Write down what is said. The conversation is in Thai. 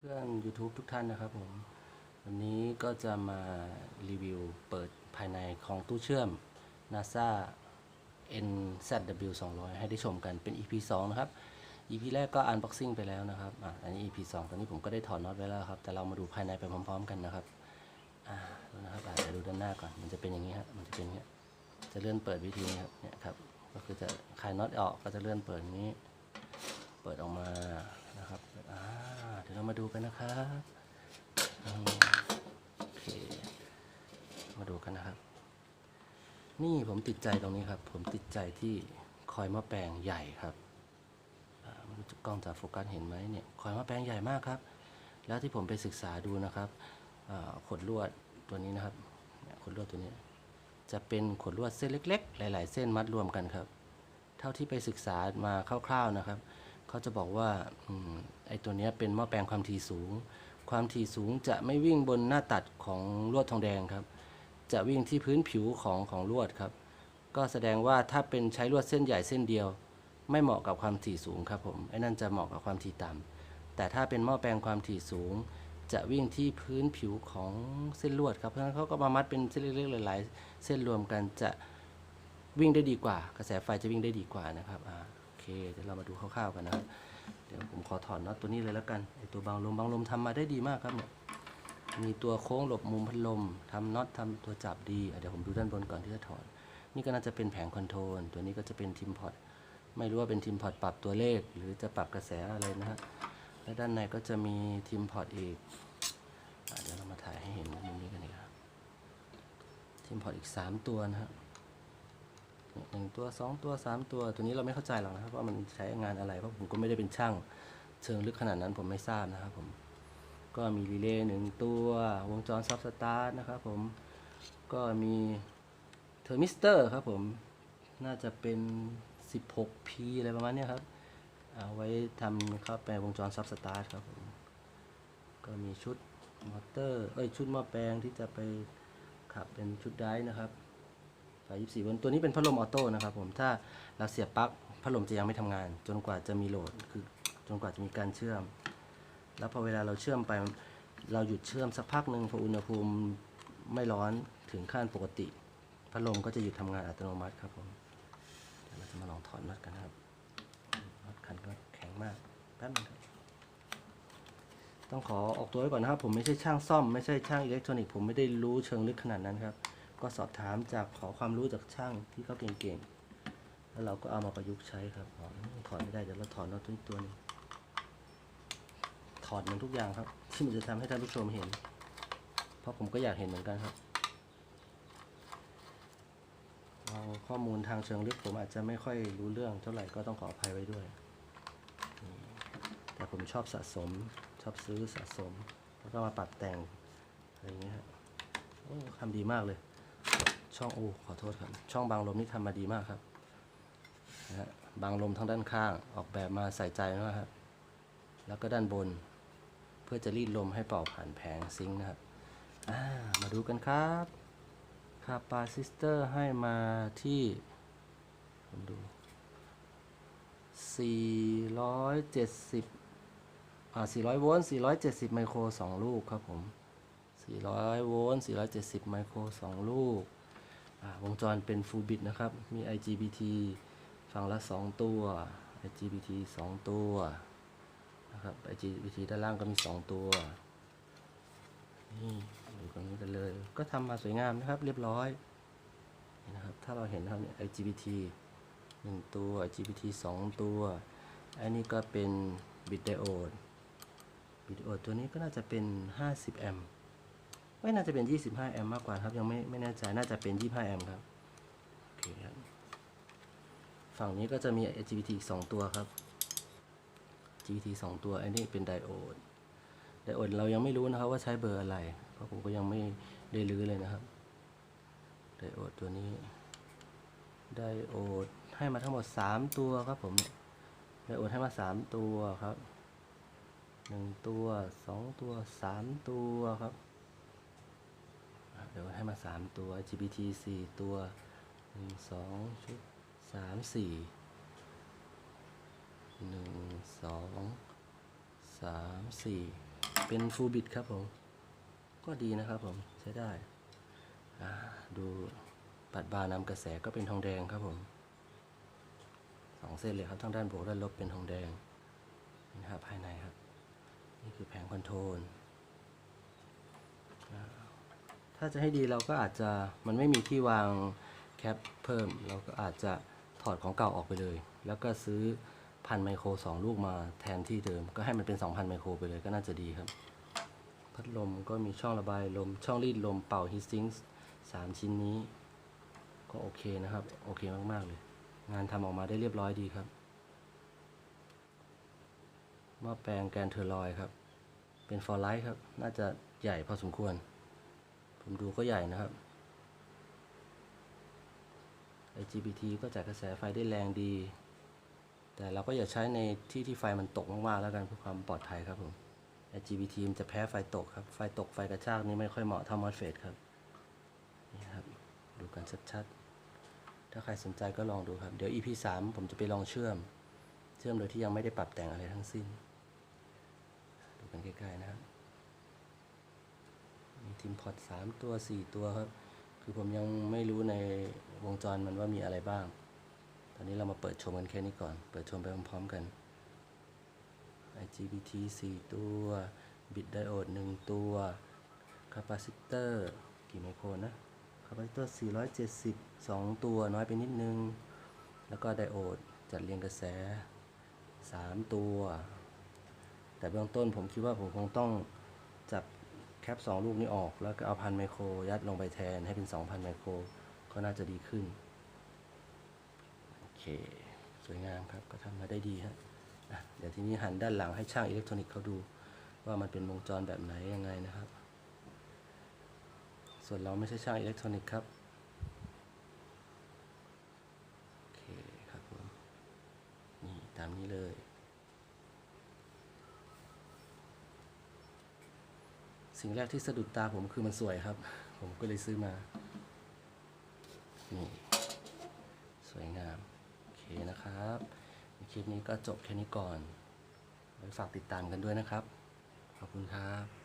เพื่อน YouTube ทุกท่านนะครับผม วันนี้ก็จะมารีวิวเปิดภายในของตู้เชื่อม NASA NZW 200 ให้ได้ชมกันเป็น EP 2 นะครับ EP แรกก็ unboxing ไปแล้วนะครับอะอันนี้ EP 2 ตอนนี้ผมก็ได้ถอดน็อตไว้แล้วครับ แต่เรามาดูภายในไปพร้อม ๆ กันนะครับอ่านะครับอะเดี๋ยวดูด้านหน้าก่อน มันจะเป็นอย่างนี้ครับมันจะเป็นอย่างนี้จะเลื่อนเปิดวิธีนี้ครับเนี่ยครับ ก็คือจะคลายน็อตออกก็จะเลื่อนเปิดนี้ เปิดออกมา มาดูกันนะครับมโอเคมาดูกันนะครับ นี่ผมติดใจตรงนี้ครับ ผมติดใจที่คอยม้อแปลงใหญ่ครับไม่รู้จกล้องจะโฟกัสเห็นไหมเนี่ยคอยม้อแปลงใหญ่มากครับ แล้วที่ผมไปศึกษาดูนะครับขดลวดตัวนี้นะครับเนี่ยขดลวดตัวนี้ จะเป็นขดลวดเส้นเล็ก ๆ หลาย ๆ เส้นมัดรวมกันครับ เท่าที่ไปศึกษามาคร่าวๆนะครับ เขาจะบอกว่าอมไอ้ตัวนี้เป็นหม้อแปลงความถี่สูง ความถี่สูงจะไม่วิ่งบนหน้าตัดของลวดทองแดงครับ จะวิ่งที่พื้นผิวของของลวดครับ ก็แสดงว่าถ้าเป็นใช้ลวดเส้นใหญ่เส้นเดียว ไม่เหมาะกับความถี่สูงครับผมไอ้นั่นจะเหมาะกับความถี่ต่ำแต่ถ้าเป็นหม้อแปลงความถี่สูง จะวิ่งที่พื้นผิวของเส้นลวดครับเพราะฉะนั้นเขาก็มามัดเป็นเส้นเล็กๆหลายๆ เส้นรวมกันจะวิ่งได้ดีกว่า กระแสไฟจะวิ่งได้ดีกว่านะครับอ่า เคเดี๋ยวเรามาดูคร่าวๆกันนะครับ เดี๋ยวผมขอถอดน็อตตัวนี้เลยแล้วกันไอตัวบางลมบางลมทำมาได้ดีมากครับเนี่ยมีตัวโค้งหลบมุมพัดลมทำน็อตทำตัวจับดีเดี๋ยวผมดูด้านบนก่อนที่จะถอดนี่ก็น่าจะเป็นแผงคอนโทรลตัวนี้ก็จะเป็นทิมพอตไม่รู้ว่าเป็นทิมพอตปรับตัวเลข หรือจะปรับกระแสอะไรนะฮะและด้านในก็จะมีทิมพอตอีกอเดี๋ยวเรามาถ่ายให้เห็นมุมนี้กันดีกว่าทิมพอตอีก 3 ตัวนะฮะ หนึ่งตัวสองตัวสามตัวตัวนี้เราไม่เข้าใจหรอกนะครับว่ามันใช้งานอะไรเพราะผมก็ไม่ได้เป็นช่างเชิงลึกขนาดนั้นผมไม่ทราบนะครับผมก็มีรีเลย์หนึ่งตัววงจรซับสตาร์ทนะครับผมก็มีเทอร์มิสเตอร์ครับผมน่าจะเป็น 16P อะไรประมาณนี้ครับเอาไว้ทำเข้าแปลวงจรซับสตาร์ทครับผมก็มีชุดมอเตอร์เอ้ยชุดหม้อแปลงที่จะไปขับเป็นชุดไดรฟ์นะครับ ไฟ24โวลต์ตัวนี้เป็นพัดลมออโต้นะครับผมถ้าเราเสียบปลั๊กพัดลมจะยังไม่ทำงาน จนกว่าจะมีโหลดคือจนกว่าจะมีการเชื่อม แล้วพอเวลาเราเชื่อมไปเราหยุดเชื่อมสักพักหนึ่งพออุณหภูมิไม่ร้อนถึงขั้นปกติ พัดลมก็จะหยุดทำงานอัตโนมัติครับผมเดี๋ยวเราจะมาลองถอดน็อตกันนะครับน็อตคันก็แข็งมากแป๊บนึงครับต้องขอออกตัวไว้ก่อนนะครับ ผมไม่ใช่ช่างซ่อมไม่ใช่ช่างอิเล็กทรอนิกส์ผมไม่ได้รู้เชิงลึกขนาดนั้นครับ ก็สอบถามจากขอความรู้จากช่างที่เขาเก่งๆ แล้วเราก็เอามาประยุกต์ใช้ครับอ๋อถอดไม่ได้เดี๋ยวเราถอน็อตตัวนี้ตัวนึงถอดมันทุกอย่างครับ ที่มันจะทำให้ท่านผู้ชมเห็น เพราะผมก็อยากเห็นเหมือนกันครับข้อมูลทางเชิงลึกผมอาจจะไม่ค่อยรู้เรื่องเท่าไหร่ก็ต้องขออภัยไว้ด้วย แต่ผมชอบสะสม ชอบซื้อสะสม แล้วก็มาปรับแต่งอะไรอย่างเงี้ยฮะโอ้ทำดีมากเลย ช่องโอ้ขอโทษครับ ช่องบางลมนี่ทำมาดีมากครับนะฮะบางลมทั้งด้านข้างออกแบบมาใส่ใจมากครับ แล้วก็ด้านบน เพื่อจะรีดลมให้เป่าผ่านแผงซิงค์นะครับามาดูกันครับคาปาซิสเตอร์ให้มาที่ผมดู 470อ่า400 โวลต์ 470 ไมโคร 2 ลูกครับผม 400 โวลต์ 470 ไมโคร 2 ลูก วงจรเป็นฟูลบิตนะครับ มี IGBT ฝั่งละ 2 ตัว IGBT 2 ตัวนะครับ IGBT ด้านล่างก็มี 2 ตัว นี่ดูตรงนี้กันเลย ก็ทำมาสวยงามนะครับ เรียบร้อยนะครับ ถ้าเราเห็นนะครับเนี่ย IGBT หนึ่งตัว IGBT สองตัว อันนี้ก็เป็นบิตไดโอด บิตไดโอดตัวนี้ก็น่าจะเป็น 50 แอมป์ ไม่น่าจะเป็น 25 แอมป์มากกว่าครับ ยังไม่ไม่แน่ใจน่าจะเป็น 25 แอมป์ครับโอเคครับฝั่งนี้ก็จะมี IGBT อีก2ตัวครับ GBT 2 ตัว อันนี้เป็นไดโอด ไดโอดเรายังไม่รู้นะครับว่าใช้เบอร์อะไร เพราะผมก็ยังไม่ได้รื้อเลยนะครับ ไดโอดตัวนี้ ไดโอดให้มาทั้งหมด 3 ตัวครับผม ไดโอดให้มา 3 ตัวครับ 1 ตัว 2 ตัว 3 ตัวครับ เดี๋ยวให้มา 3 ตัว GPT 4 ตัว 1 2ชุด3 4 1 2 3 4 เป็นฟูบิดครับผม ก็ดีนะครับผม ใช้ได้ ดูปัดบาร์นำกระแสก็เป็นทองแดงครับผมสองเส้นเลยครับทั้งด้านบวกด้านลบเป็นทองแดงนี่นะครับภายในครับ นี่คือแผงคอนโทรล ถ้าจะให้ดีเราก็อาจจะมันไม่มีที่วางแคปเพิ่ม เราก็อาจจะถอดของเก่าออกไปเลย แล้วก็ซื้อพันไมโครสองลูกมาแทนที่เดิม ก็ให้มันเป็น 2,000 ไมโครไปเลยก็น่าจะดีครับ พัดลมก็มีช่องระบายลม ช่องรีดลมเป่าฮีทซิงค์สามชิ้นนี้ ก็โอเคนะครับ โอเคมาก ๆ เลย งานทำออกมาได้เรียบร้อยดีครับหม้อแปลงแกนเทอร์ลอยครับ เป็นฟอร์ไลท์ครับ น่าจะใหญ่พอสมควร ผมดูก็ใหญ่นะครับ IGBT ก็จ่ายกระแสไฟได้แรงดี แต่เราก็อย่าใช้ในที่ที่ไฟมันตกมากๆแล้วกันเพื่อความปลอดภัยครับผม IGBT มันจะแพ้ไฟตกครับ ไฟตกไฟกระชากนี่ไม่ค่อยเหมาะเท่ามอสเฟตครับ นี่ครับ ดูกันชัดๆ ถ้าใครสนใจก็ลองดูครับ เดี๋ยว EP 3 ผมจะไปลองเชื่อม เชื่อมโดยที่ยังไม่ได้ปรับแต่งอะไรทั้งสิ้น ดูกันใกล้ๆนะครับ ทิมพอร์ต3ตัว4ตัวครับ คือผมยังไม่รู้ในวงจรมันว่ามีอะไรบ้าง ตอนนี้เรามาเปิดชมกันแค่นี้ก่อน เปิดชมไปพร้อมๆกัน IGBT 4 ตัว บิตไดโอด1 ตัว คาปาซิเตอร์ กี่ไมโครนะ คาปาซิเตอร์ 470 2 ตัวน้อยไปนิดนึง แล้วก็ไดโอดจัดเรียงกระแส 3 ตัว แต่เบื้องต้นผมคิดว่าผมคงต้อง ป 2 ลูกนี้ออก แล้วก็เอาพันไมโครยัดลงไปแทนให้เป็น 2,000 ไมโคร ก็น่าจะดีขึ้น โอเค สวยงามครับ ก็ทำมาได้ดีฮะอะเดี๋ยวทีนี้หันด้านหลังให้ช่างอิเล็กทรอนิกส์เขาดู ว่ามันเป็นวงจรแบบไหนยังไงนะครับ ส่วนเราไม่ใช่ช่างอิเล็กทรอนิกส์ครับ โอเคครับผม นี่ตามนี้เลย สิ่งแรกที่สะดุดตาผมคือมันสวยครับ ผมก็เลยซื้อมา นี่ สวยงาม โอเคนะครับคลิปนี้ก็จบแค่นี้ก่อนไว้ฝากติดตามกันด้วยนะครับ ขอบคุณครับ